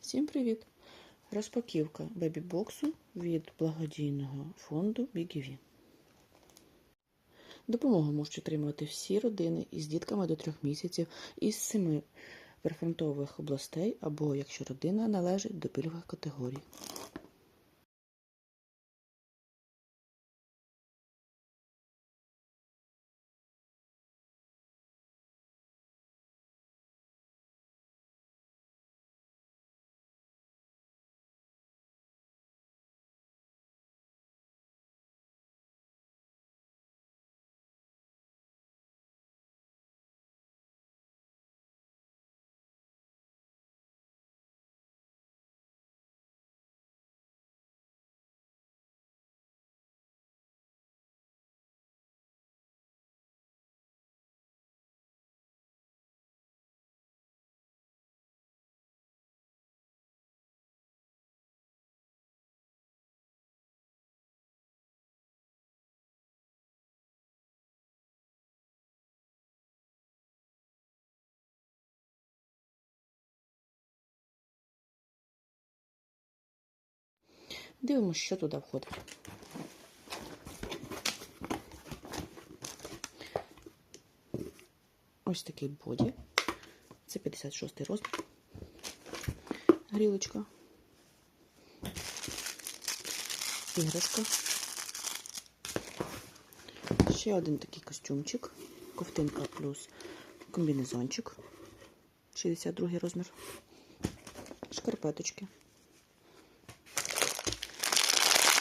Всім привіт! Розпаківка бебі-боксу від благодійного фонду Бігіві. Допомогу можуть отримувати всі родини із дітками до трьох місяців із семи прифронтових областей або якщо родина належить до пільгових категорій. Дивимося, що туди входить. Ось такий боді. Це 56 розмір. Грілочка. Іграшка. Ще один такий костюмчик. Ковтинка плюс комбінезончик. 62 розмір. Шкарпеточки.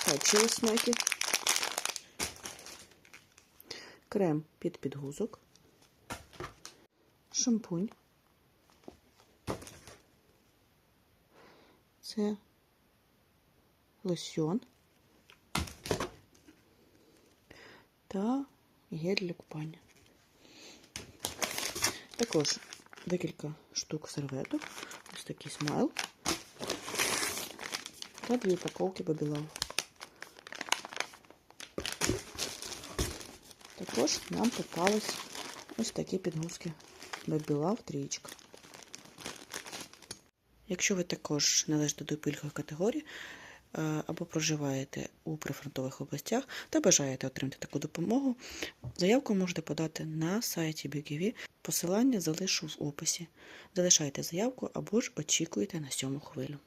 Печиво смаки. Крем під підгузок. Шампунь. Це лосьон та гель для купання. Також декілька штук серветок. Ось такий смайл. Та дві упаковки бабілав. Також нам попались ось такі підгузки Love трієчка. Якщо ви також належите до пільгових категорій е, або проживаєте у прифронтових областях та бажаєте отримати таку допомогу, заявку можете подати на сайті BGV. Посилання залишу в описі. Залишайте заявку або ж очікуйте на сьому хвилю.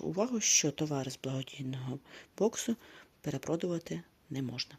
Увагу, що товари з благодійного боксу перепродувати не можна.